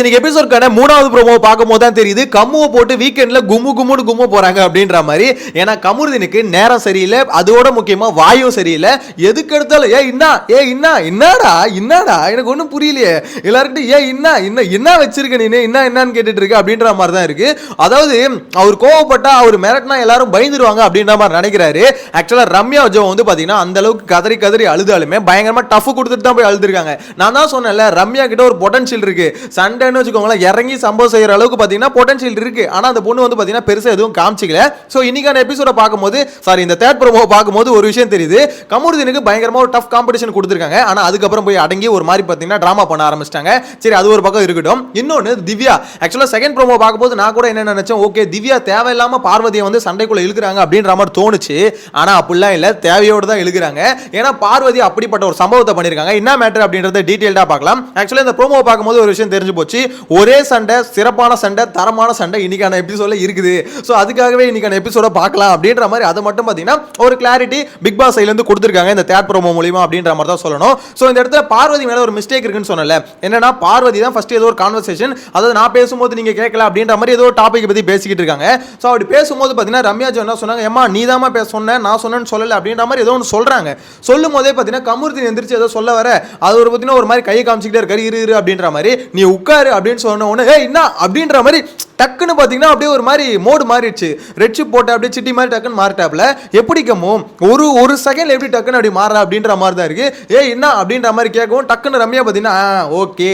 இன்னைக்கு எபிசோட்கான மூணாவது ப்ரோமோ பார்க்கும்போது தான் தெரியுது. கம்முவை போட்டு வீக்கெண்டில் கும்மு கும்முன்னு கும்ம போகிறாங்க அப்படின்ற மாதிரி. ஏன்னா கமுருதினுக்கு நேரம் சரியில்லை. அதோட முக்கியமாக வாயும் சரியில்லை. எதுக்கு எடுத்தாலும் ஏ இன்னா ஏ இன்னா என்னடா என்னடா எனக்கு ஒன்றும் புரியலையே. எல்லாருக்கிட்ட ஏ இன்னா என்ன என்ன வச்சிருக்க நீ என்ன என்னன்னு கேட்டுட்டு இருக்க அப்படின்ற மாதிரி தான் இருக்கு. அதாவது அவர் கோவப்பட்டா அவர் மிரட்டினா எல்லாரும் பயந்துருவாங்க அப்படின்ற மாதிரி நினைக்கிறாரு. ஆக்சுவலாக ரம்யா ஜோ வந்து பார்த்தீங்கன்னா அந்த அளவுக்கு கதறி கதறி அழுதாலுமே பயங்கரமாக டஃப் கொடுத்துட்டு தான் போய் அழுதுருக்காங்க. நான் தான் சொன்னேன்ல ரம்யா கிட்ட ஒரு பொட்டன்ஷியல் இருக்கு. சண்டைன்னு வச்சுக்கோங்களேன் இறங்கி சம்பவம் செய்கிற அளவுக்கு பார்த்தீங்கன்னா பொட்டன்ஷியல் இருக்குது ஆனால் அந்த பொண்ணு வந்து பார்த்தீங்கன்னா பெருசாக எதுவும் காமிச்சிக்கல. ஸோ இன்னைக்கான எபிசோட பார்க்கும்போது சாரி இந்த தேர்ட் ப்ரோமோ பார்க்கும்போது ஒரு விஷயம் தெரியுது. கமருதீனுக்கு பயங்கரமாக ஒரு டஃப் காம்படிஷன் கொடுத்துருக்காங்க. ஆனால் அதுக்கப்புறம் போய் அடங்கி ஒரு மாதிரி பார்த்தீங்கன்னா ட்ராமா பண்ண ஆரம்பிச்சிட்டாங்க. சரி அது ஒரு பக்கம் இருக்கட்டும். இன்னொன்று திவ்யா. ஆக்சுவலாக செகண்ட் ப்ரோமோ பார்க்கும்போது நான் கூட என்ன நினச்சேன் ஓகே திவ்யா தேவையில்லாமல் பார்வதியை வந்து சண்டைக்குள்ளே இழுக்கிறாங்க அப்படின்ற மாதிரி தோணுச்சு. ஆனால் அப்படிலாம் இல்லை. தேவையோடு தான் இழுக்கிறாங்க. ஏன்னா பார்வதி அப்படிப்பட்ட ஒரு சம்பவத்தை பண்ணிருக்காங்க. என்ன மேட்டர் அப்படின்றத டீட்டெயில்டாக பார்க்கலாம். ஆக்சுவலாக இந்த ப்ரோமோ பார்க்கும்போது ஒரு விஷயம் தெரிஞ்சு போச்சு. ஒரே சண்டை சிறப்பான சண்டை தரமான சண்டை இன்னைக்கான எபிசோட்ல இருக்குது. ஸோ அதுக்காகவே இன்னைக்கான எபிசோட பார்க்கலாம் அப்படின்ற மாதிரி அதை மட்டும் பார்த்தீங்கன்னா ஒரு கிளாரிட்டி பிக் பாஸ் சைட்லேருந்து கொடுத்துருக்காங்க இந்த தேட் ப்ரோமோ மூலியமா அப்படின்ற மாதிரி தான் சொல்லணும். ஸோ இந்த இடத்துல பார்வதி மேலே ஒரு மிஸ்டேக் இருக்குன்னு சொன்னல என்னன்னா பார்வதி தான் ஃபர்ஸ்ட் ஏதோ ஒரு கான்வர்சேஷன் அதாவது நான் பேசும்போது நீங்கள் கேட்கல அப்படின்ற மாதிரி ஏதோ ஒரு டாபிக் பற்றி பேசிக்கிட்டு இருக்காங்க. ஸோ அப்படி பேசும்போது பார்த்தீங்கன்னா ரம்யா ஜோ என்ன சொன்னாங்க ஏமா நீ தான் பேச சொன்ன நான் சொன்னேன்னு சொல்லலை அப்படின்ற மாதிரி ஏதோ ஒன்று சொல்கிறாங்க சொல்லும் போதே பார்த்தீங்கன்னா கமுர்த்தி எந்திரிச்சு ஏதோ சொல்ல வர அது ஒரு பார்த்தீங்கன்னா ஒரு மாதிரி கை காமிச்சிக்கிட்டே இருக்காரு இரு இரு அப்படின்ற மாதிரி. நீ உட்கார் அப்படின்னு சொன்ன உடனே ஏ என்ன? அப்படின்ற மாதிரி டக்குன்னு பார்த்தீங்கன்னா அப்படியே ஒரு மாதிரி மோடு மாறிடுச்சு. ரெட் சிப் போட்ட அப்படியே சிட்டி மாதிரி டக்குன்னு மாறிட்டாப்ல எப்படி கம்மோ ஒரு ஒரு செகண்ட் எப்படி டக்குன்னு அப்படி மாறா அப்படின்ற மாதிரி தான் இருக்கு. ஏ என்ன? அப்படின்ற மாதிரி கேட்கவும் டக்குன்னு ரம்யா பார்த்தீங்கன்னா ஓகே.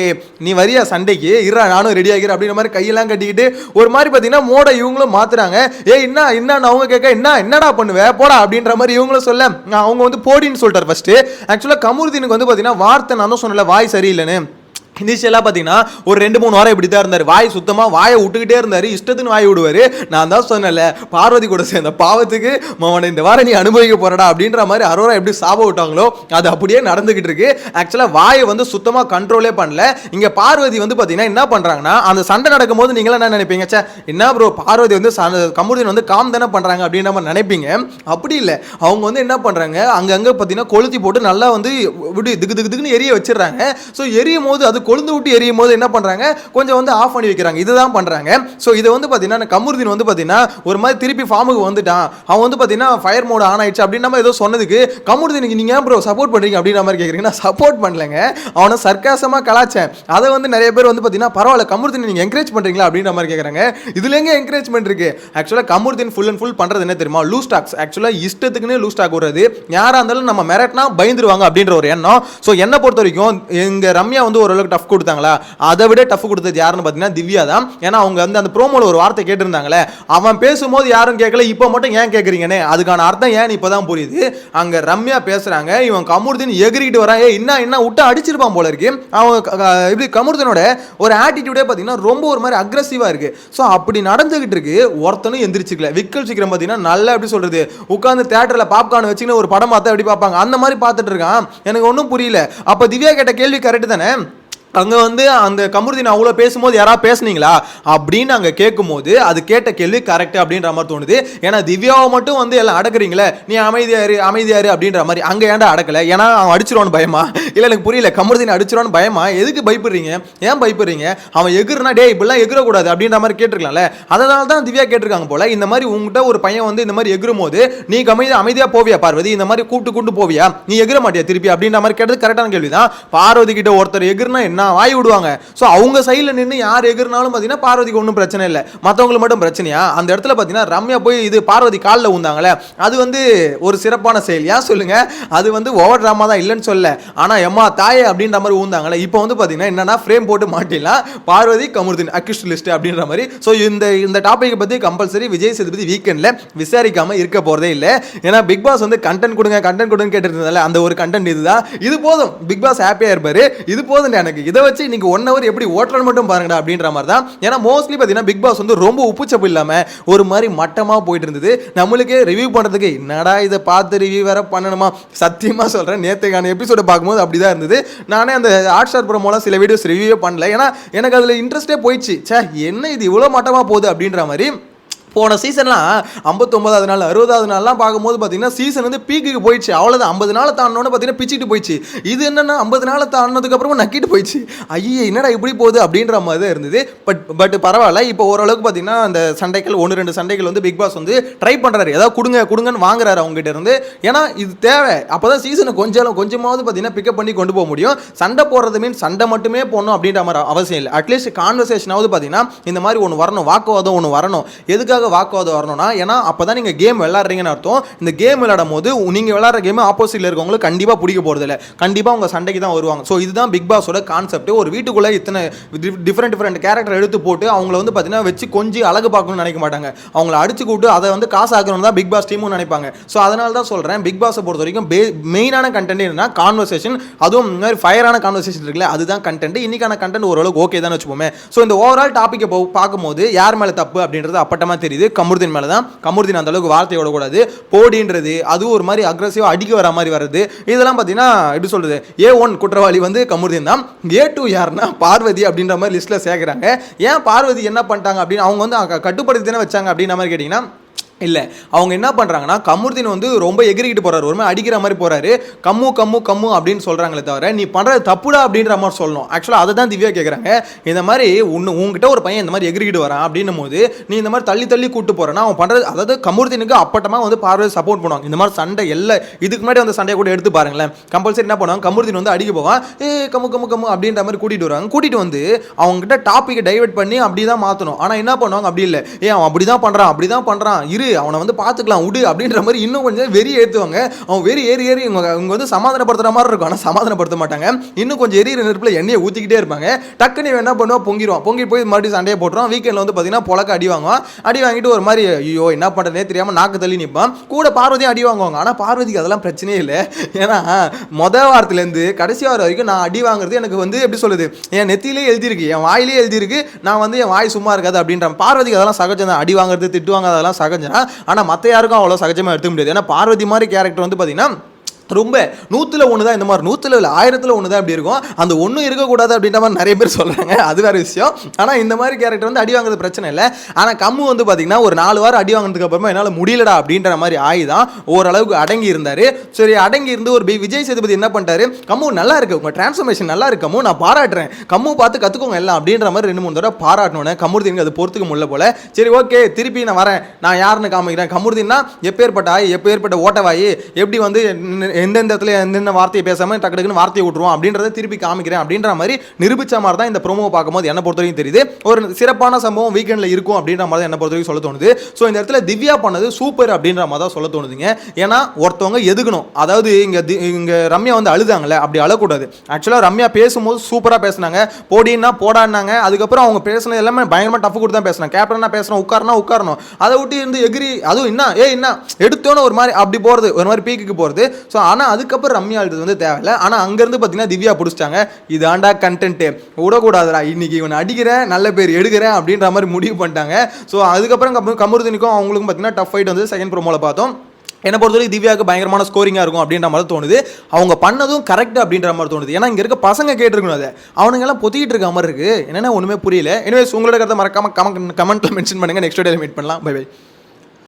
நீ வரியா சண்டைக்கு? இருடா நானும் ரெடி ஆகிறேன் அப்படின்ற மாதிரி கையெல்லாம் கட்டிக்கிட்டு ஒரு மாதிரி பார்த்தீங்கன்னா மோட இவங்களும் மாத்துறாங்க. ஏ என்ன? என்னன்னு அவங்க கேட்க என்ன? என்னடா பண்ணுவேன் போடா. அப்படின்ற மாதிரி இவங்களும் சொல்ல அவங்க வந்து போடின்னு சொல்லிட்டார் ஃபர்ஸ்ட் ஆக்சுவலாக கமுருதீனுக்கு வந்து பார்த்தீங்கன்னா வார்த்தை நான் தான் சொன்னல வாய் சரியில்லைன்னு. இனிஷியலாக பார்த்தீங்கன்னா ஒரு ரெண்டு மூணு வாரம் இப்படி தான் இருந்தார். வாய் சுத்தமாக வாயை விட்டுக்கிட்டே இருந்தார். இஷ்டத்துன்னு வாய் விடுவார். நான் தான் சொன்னல பார்வதி கூட சேர்ந்த பாவத்துக்கு மவனை இந்த வாரம் நீ அனுபவிக்க போறடா அப்படின்ற மாதிரி அரோரா எப்படி சாப விட்டாங்களோ அது அப்படியே நடந்துகிட்டு இருக்கு. ஆக்சுவலாக வாயை வந்து சுத்தமாக கண்ட்ரோலே பண்ணல. இங்கே பார்வதி வந்து பார்த்தீங்கன்னா என்ன பண்ணுறாங்கன்னா அந்த சண்டை நடக்கும்போது நீங்களாம் என்ன நினைப்பீங்க? சே என்ன ப்ரோ பார்வதி வந்து கமுடியன் வந்து காம் தானே பண்ணுறாங்க அப்படின்ற மாதிரி நினைப்பீங்க? அப்படி இல்லை. அவங்க வந்து என்ன பண்ணுறாங்க அங்கங்கே பார்த்தீங்கன்னா கொளுத்தி போட்டு நல்லா வந்து இப்படி திக்கு திக்கு திக்குன்னு எரிய வச்சிடறாங்க. ஸோ எரியும் போது அது கொழுந்து விட்டு எரியும் போது என்ன பண்ணுறாங்க கொஞ்சம் வந்து ஆஃப் பண்ணி வைக்கிறாங்க. இதுதான் பண்ணுறாங்க ஸோ இதை வந்து பார்த்தீங்கன்னா கமருதீன் வந்து பார்த்தீங்கன்னா ஒரு மாதிரி திருப்பி ஃபார்முக்கு வந்துட்டான். அவன் வந்து பார்த்தீங்கன்னா ஃபயர் மோட் ஆன் ஆயிடுச்சு அப்படின்னு நம்ம ஏதோ சொன்னதுக்கு கமருதீனுக்கு நீங்கள் ஏன் ப்ரோ சப்போர்ட் பண்ணுறீங்க அப்படின்ற மாதிரி கேட்குறீங்க நான் சப்போர்ட் பண்ணலைங்க. அவனை சர்க்காசமாக கலாச்சேன் அதை வந்து நிறைய பேர் வந்து பார்த்தீங்கன்னா பரவாயில்ல கமுர்தீன் நீங்கள் என்கரேஜ் பண்ணுறீங்களா அப்படின்ற மாதிரி கேட்குறாங்க இதுல எங்க என்கரேஜ்மெண்ட் இருக்குது ஆக்சுவலாக கமுர்தீன் ஃபுல் அண்ட் ஃபுல் பண்ணுறது என்ன தெரியுமா? லூ ஸ்டாக்ஸ் ஆக்சுவலாக இஷ்டத்துக்குன்னு லூ ஸ்டாக் விடுறது யாராக இருந்தாலும் நம்ம மிரட்டினா பயந்துருவாங்க அப்படின்ற ஒரு எண்ணம். ஸோ என்னை பொறுத்த வரைக்கும் எங்கள் ரம்யா வந்து ஓரளவுக்கு டஃப் கொடுத்தாங்களா? அதை விட டஃப் கொடுத்தது யாருன்னு பார்த்தீங்கன்னா திவ்யா தான். ஏன்னா அவங்க வந்து அந்த ப்ரோமோல ஒரு வார்த்தை கேட்டிருந்தாங்களே. அவன் பேசும்போது யாரும் கேட்கல இப்போ மட்டும் ஏன் கேட்குறீங்கன்னு? அதுக்கான அர்த்தம் ஏன் இப்போ தான் புரியுது? அங்கே ரம்யா பேசுகிறாங்க இவன் கமுருதீன் எகிரிக்கிட்டு வரான் ஏ என்ன என்ன விட்டு அடிச்சிருப்பான் போல இருக்கு. அவன் இப்படி கமுருதனோட ஒரு ஆட்டிடியூடே பார்த்தீங்கன்னா ரொம்ப ஒரு மாதிரி அக்ரஸிவாக இருக்கு. ஸோ அப்படி நடந்துகிட்டு இருக்கு ஒருத்தனும் எந்திரிச்சிக்கல. விக்கல் சீக்கிரம் பார்த்தீங்கன்னா நல்லா எப்படி சொல்றது உட்காந்து தேட்டரில் பாப்கார்ன் வச்சுக்கின்னு ஒரு படம் பார்த்தா எப்படி பார்ப்பாங்க? அந்த மாதிரி பார்த்துட்டு இருக்கான். எனக்கு ஒன்றும் புரியல. அப்போ திவ்யா கேட்ட கேள்வி கரெக்டு தானே? அங்கே வந்து அந்த கமருதீன் அவ்வளோ பேசும்போது யாராவது பேசுனீங்களா? அப்படின்னு அங்கே கேட்கும்போது அது கேட்ட கேள்வி கரெக்ட் அப்படின்ற மாதிரி தோணுது. ஏன்னா திவ்யாவை மட்டும் வந்து எல்லாம் அடக்குறீங்களே நீ அமைதியாரு அமைதியாரு அப்படின்ற மாதிரி அங்கே ஏன்டா அடக்கலை? ஏன்னா அவன் அடிச்சிருவான்னு பயமா? இல்லை எனக்கு புரியல. கமருதீன் அடிச்சிடான்னு பயமா? எதுக்கு பயப்படுறீங்க? ஏன் பயப்படுறீங்க? அவன் எகுறுனா டே இப்படிலாம் எகுறக்கூடாது அப்படின்ற மாதிரி கேட்டிருக்கலாம்ல. அதனால தான் திவ்யா கேட்டிருக்காங்க போல. இந்த மாதிரி உங்ககிட்ட ஒரு பையன் வந்து இந்த மாதிரி எகுறும் போது நீ அமைதி அமைதியாக போவியா பார்வதி? இந்த மாதிரி கூப்பிட்டு கூட்டு போவியா? நீ எகிற மாட்டியா திருப்பி? அப்படின்ற மாதிரி கேட்டது கரெக்டான கேள்வி தான் பார்வதி கிட்ட ஒருத்தர் எகிர்னா என்ன? வாய் விடுவாங்க. ஸோ அவங்க சைடில் நின்று யார் எகிர்னாலும் பார்த்தீங்கன்னா பார்வதிக்கு ஒன்றும் பிரச்சனை இல்லை. மற்றவங்களுக்கு மட்டும் பிரச்சனையா? அந்த இடத்துல பார்த்தீங்கன்னா ரம்யா போய் இது பார்வதி காலில் உந்தாங்களே அது வந்து ஒரு சிறப்பான செயல். ஏன் சொல்லுங்க? அது வந்து ஓவர் ட்ராமா தான் இல்லைன்னு சொல்ல. ஆனால் எம்மா தாயே அப்படின்ற மாதிரி ஊந்தாங்களே இப்போ வந்து பார்த்தீங்கன்னா என்னன்னா ஃப்ரேம் போட்டு மாட்டிடலாம். பார்வதி கமருதீன் அக்யூஸ்ட் லிஸ்ட் அப்படின்ற மாதிரி. ஸோ இந்த இந்த டாப்பிக்கை பற்றி கம்பல்சரி விஜய் சேதுபதி வீக்கெண்டில் விசாரிக்காமல் இருக்க போகிறதே இல்லை. ஏன்னா பிக் பாஸ் வந்து கண்டென்ட் கொடுங்க கண்டென்ட் கொடுங்க கேட்டுட்டு இருந்தால அந்த ஒரு கண்டென்ட் இதுதான். இது போதும். பிக் பாஸ் ஹாப்பியாக இருப்பார். இது போதும் எனக்கு. இதை வச்சு நீங்கள் ஒன் ஹவர் எப்படி ஓட்டுறன்னு மட்டும் பாருங்கடா அப்படின்ற மாதிரி தான் ஏன்னா மோஸ்ட்லி பார்த்தீங்கன்னா பிக் பாஸ் வந்து ரொம்ப உப்புச்சப்பு இல்லாமல் ஒரு மாதிரி மட்டமாக போயிட்டு இருந்தது நம்மளுக்கே ரிவ்யூ பண்ணுறதுக்கு என்னடா இதை பார்த்து ரிவ்யூ வேற பண்ணணுமா? சத்தியமாக சொல்கிறேன் நேற்றுக்கான எபிசோட பார்க்கும்போது அப்படி தான் இருந்தது. நானே அந்த ஹாட் ஸ்டார் ப்ரோமோலாம் சில வீடியோஸ் ரிவ்யூவே பண்ணல. ஏன்னா எனக்கு அதில் இன்ட்ரெஸ்டே போயிடுச்சு. சே என்ன இது? இவ்வளோ மட்டமாக போகுது அப்படின்ற மாதிரி போன சீசன்லாம் ஐம்பத்தொம்பதாவது நாள் அறுபதாவது நாள்லாம் பார்க்கும்போது பார்த்தீங்கன்னா சீசன் வந்து பீக்குக்கு போயிடுச்சு. அவ்வளோதான் ஐம்பது நாள் தாண்டினோன்னு பார்த்தீங்கன்னா பிச்சுட்டு போயிடுச்சு. இது என்னென்னா ஐம்பது நாள் தாண்டினதுக்கப்புறமா நக்கிட்டு போயிடுச்சு. ஐயே என்னடா இப்படி போகுது அப்படின்ற மாதிரி தான் இருந்தது. பட் பட் பரவாயில்ல. இப்போ ஓரளவுக்கு பார்த்தீங்கன்னா அந்த சண்டைகள் ஒன்று ரெண்டு சண்டைகள் வந்து பிக் பாஸ் வந்து ட்ரை பண்ணுறாரு ஏதாவது கொடுங்க கொடுங்கன்னு வாங்குறாரு அவங்ககிட்ட இருந்து. ஏன்னா இது தேவை. அப்போ தான் சீசனை கொஞ்சம் கொஞ்சமாவது பார்த்தீங்கன்னா பிக்கப் பண்ணி கொண்டு போக முடியும். சண்டை போடுறது மீன் சண்டை மட்டுமே போடணும் அப்படின்ற மாதிரி அவசியம் இல்லை. அட்லீஸ்ட் கான்வர்சேஷனாவது பார்த்தீங்கன்னா இந்த மாதிரி ஒன்று வரணும் வாக்குவாதம் ஒன்று வரணும். எதுக்காக வாக்குவாதம் வரணும்னா ஏன்னா அப்போ தான் நீங்கள் கேம் விளாட்றீங்கன்னு அர்த்தம். இந்த கேம் விளாடும் போது நீங்கள் விளாட்ற கேம் ஆப்போசிட்டில் இருக்கவங்களுக்கு கண்டிப்பாக பிடிக்க போகிறதில்ல கண்டிப்பாக உங்கள் சண்டைக்கு தான் வருவாங்க. ஸோ இதுதான் பிக் பாஸோட கான்செப்ட் ஒரு வீட்டுக்குள்ளே இத்தனை டிஃப்ரெண்ட் டிஃப்ரெண்ட் கேரக்டர் எடுத்து போட்டு அவங்கள வந்து பார்த்தீங்கன்னா வச்சு கொஞ்சம் அழகு பார்க்கணும்னு நினைக்க மாட்டாங்க. அவங்கள அடிச்சு கூட்டு அதை வந்து காசு ஆக்கணும் தான் பிக் பாஸ் டீமும் நினைப்பாங்க. ஸோ அதனால தான் சொல்கிறேன் பிக் பாஸை பொறுத்த வரைக்கும் மெயினான கண்டென்ட் என்னன்னா கான்வர்சேஷன் அதுவும் இந்த மாதிரி ஃபயரான கான்வர்சேஷன் இருக்குல்ல அதுதான் கண்டென்ட் இன்னைக்கான கண்டென்ட் ஓரளவுக்கு ஓகே தான் வச்சுப்போமே. ஸோ இந்த ஓவரால் டாப்பிக்கை பார்க்கும்போது யார் மேலே தப்பு அப்படின்றது அப்பட்டமாக தெரியுது. கமருதீன் மேலே தான் கமருதீன் அந்த அளவுக்கு வார்த்தை விடக்கூடாது. போடின்றது அதுவும் ஒரு மாதிரி அக்ரஸிவாக அடிக்க வர மாதிரி வருது. இதெல்லாம் பார்த்தீங்கன்னா எப்படி சொல்கிறது ஏ ஒன் குற்றவாளி வந்து கமருதீன் தான். ஏ டூ யாருன்னா பார்வதி அப்படின்ற மாதிரி லிஸ்ட்டில் சேர்க்குறாங்க. ஏன் பார்வதி என்ன பண்ணிட்டாங்க அப்படின்னு அவங்க வந்து கட்டுப்படுத்தி தானே வச்சாங்க அப்படின்ற மாதிரி கேட்டிங்கன்னா இல்லை அவங்க என்ன பண்ணுறாங்கன்னா கமுர்தீன் வந்து ரொம்ப எகிரிக்கிட்டு போகிறாரு ஒரு மாதிரி அடிக்கிற மாதிரி போகிறாரு கம்மு கம்மு கம்மு அப்படின்னு சொல்கிறாங்களே தவிர நீ பண்ணுறது தப்புடா அப்படின்ற மாதிரி சொல்லணும். ஆக்சுவலாக அதை தான் திவ்யா கேட்குறாங்க இந்த மாதிரி ஒன்று உங்ககிட்ட ஒரு பையன் இந்த மாதிரி எகிரிக்கிட்டு வரான் அப்படின்னும் போது நீ இந்த மாதிரி தள்ளி தள்ளி கூட்டு போகிறேன்னா அவன் பண்ணுறது அதாவது கமுர்தீனுக்கு அப்பட்டமாக வந்து பார்வை சப்போர்ட் பண்ணுவாங்க. இந்த மாதிரி சண்டை எல்லா இதுக்கு முன்னாடி அந்த சண்டையை கூட எடுத்து பாருங்களேன். கம்பல்சரி என்ன பண்ணுவாங்க? கமுர்தீன் வந்து அடிக்க போவான். ஏ கம்மு கம்மு கம்மு அப்படின்ற மாதிரி கூட்டிகிட்டு வருவாங்க. கூட்டிகிட்டு வந்து அவங்ககிட்ட டாப்பிக்கை டைவர்ட் பண்ணி அப்படி தான் மாற்றணும் ஆனால் என்ன பண்ணுவாங்க? அப்படி இல்லை. ஏ அவன் அப்படி தான் பண்ணுறான் அப்படி தான் பண்ணுறான் இரு அவனை வந்து பார்த்துக்கலாம் விடு அப்படின்ற மாதிரி இன்னும் கொஞ்சம் வெறி ஏற்றுவாங்க அவன் வெறி ஏறி ஏறி இவங்க இவங்க வந்து சமாதானப்படுத்துற மாதிரி இருக்கும். ஆனால் சமாதானப்படுத்த மாட்டாங்க. இன்னும் கொஞ்சம் எரியிற நெருப்பில் எண்ணெயை ஊற்றிக்கிட்டே இருப்பாங்க. டக்குன்னு என்ன பண்ணுவான்? பொங்கிடுவான் பொங்கி போய் மறுபடியும் சண்டையை போட்டுருவான். வீக்கெண்டில் வந்து பார்த்தீங்கன்னா பொழக்க அடி வாங்குவான். அடி வாங்கிட்டு ஒரு மாதிரி ஐயோ என்ன பண்ணுறதே தெரியாமல் நாக்கு தள்ளி நிற்பான் கூட பார்வதியும் அடி வாங்குவாங்க. ஆனால் பார்வதிக்கு அதெல்லாம் பிரச்சனையே இல்லை. ஏன்னா மொதல் வாரத்துலேருந்து கடைசி வாரம் வரைக்கும் நான் அடி வாங்குறது எனக்கு வந்து எப்படி சொல்லுது என் நெத்திலே எழுதியிருக்கு. என் வாயிலே எழுதியிருக்கு. நான் வந்து என் வாய் சும்மா இருக்காது அப்படின்ற பார்வதிக்கு அதெல்லாம் சகஜம் தான் அடி வாங்குறது திட்டுவாங்க அதெல்லாம் சகஜம் தான் ஆனால் மற்ற யாருக்கும் அவ்வளோ சகஜமாக எடுத்துக்க முடியாது. ஏன்னா பார்வதி மாதிரி கேரக்டர் வந்து பார்த்தீங்கன்னா ரொம்ப நூற்றில் ஒன்று தான் இந்த மாதிரி நூற்றில் இல்லை ஆயிரத்தில் ஒன்று தான் இப்படி இருக்கும். அந்த ஒன்றும் இருக்கக்கூடாது அப்படின்ற மாதிரி நிறைய பேர் சொல்கிறாங்க அது வேறு விஷயம். ஆனால் இந்த மாதிரி கேரக்டர் வந்து அடி வாங்குறது பிரச்சனை இல்லை. ஆனால் கம்மு வந்து பார்த்தீங்கன்னா ஒரு நாலு வாரம் அடி வாங்கினதுக்கு அப்புறமா என்னால் முடியலடா அப்படின்ற மாதிரி ஆகி தான் ஓரளவுக்கு அடங்கி இருந்தார். சரி அடங்கி இருந்து ஒரு பி- விஜய் சேதுபதி என்ன பண்ணிட்டாரு? கம்மு நல்லா இருக்கு. உங்கள் டிரான்ஸ்ஃபர்மேஷன் நல்லா இருக்கமோ கம்மு. நான் பாராட்டுறேன். கம்மு பார்த்து கற்றுக்கோங்க எல்லாம் அப்படின்ற மாதிரி ரெண்டு மூணு தடவை பாராட்டணுன்னு கமுருதீனுக்கு அது பொறுத்துக்க முடியல போல. சரி ஓகே திருப்பி நான் வரேன். நான் யாருன்னு காமிக்கிறேன். கமுருதீன்னா எப்பேற்பட்ட ஆய் எப்பேற்பட்ட ஓட்டவாயி எப்படி வந்து எந்தெந்த இடத்துல எந்தெந்த வார்த்தையை பேசாமல் டக்கு டக்குன்னு வார்த்தையை விட்டுருவோம் அப்படின்றத திருப்பி காமிக்கிறேன் அப்படின்ற மாதிரி நிரூபித்த மாதிரி தான் இந்த ப்ரோமோ பார்க்கும்போது என்ன பொறுத்த வரைக்கும் தெரியுது. ஒரு சிறப்பான சம்பவம் வீக்கெண்டில் இருக்கும் அப்படின்ற மாதிரி தான் என்ன பொறுத்த வரைக்கும் சொல்ல தோணுது. ஸோ இந்த இடத்துல திவ்யா பண்ணது சூப்பர் அப்படின்ற மாதிரி தான் சொல்ல தோணுதுங்க. ஏன்னா ஒருத்தவங்க எதுக்கணும் அதாவது இங்கே இங்கே ரம்யா வந்து அழுதாங்களே அப்படி அழக்கூடாது. ஆக்சுவலாக ரம்யா பேசும்போது சூப்பராக பேசினாங்க. போடின்னா போடான்னாங்க. அதுக்கப்புறம் அவங்க பேசுனது எல்லாமே பயங்கரமாக டஃப் கொடுத்து தான் பேசுனாங்க. கேப்டனாக பேசுகிறோம் உட்காரனா உட்காரணும் அதை விட்டு இருந்து எகிரி அதுவும் என்ன? ஏ என்ன? எடுத்தோன்னு ஒரு மாதிரி அப்படி போகிறது ஒரு மாதிரி பீக்குக்கு போகிறது ஸோ ஆனால் அதுக்கப்புறம் ரம்யா அழுது வந்து தேவையில்ல. ஆனால் அங்கேருந்து பார்த்தீங்கன்னா திவ்யா பிடிச்சிட்டாங்க. இது ஆண்டா கண்டென்ட்டு விடக்கூடாதுடா. இன்னைக்கு இவனை அடிக்கிறேன் நல்ல பேர் எடுக்கிறேன் அப்படின்ற மாதிரி முடிவு பண்ணிட்டாங்க. ஸோ அதுக்கப்புறம் கம- கமருதீனுக்கும் அவங்களுக்கும் பார்த்தீங்கன்னா டஃப் ஃபைட் வந்து செகண்ட் ப்ரோமோவில் பார்த்தோம். என்னை பொறுத்தவரைக்கும் திவ்யாவுக்கு பயங்கரமான ஸ்கோரிங்காக இருக்கும் அப்படின்ற மாதிரி தோணுது. அவங்க பண்ணதும் கரெக்ட் அப்படின்ற மாதிரி தோணுது. ஏன்னா இங்கே இருக்க பசங்க கேட்டிருக்கணும் அதை. அவனுங்கெல்லாம் பொத்திக்கிட்டு இருக்க மாதிரி இருக்குது என்னென்ன ஒன்றுமே புரியல. எனவே உங்களோட கருத்தை மறக்காம கமெண்ட் கமெண்ட்டில் மென்ஷன் பண்ணுங்க. நெக்ஸ்ட் டேல மீட் பண்ணலாம். Bye by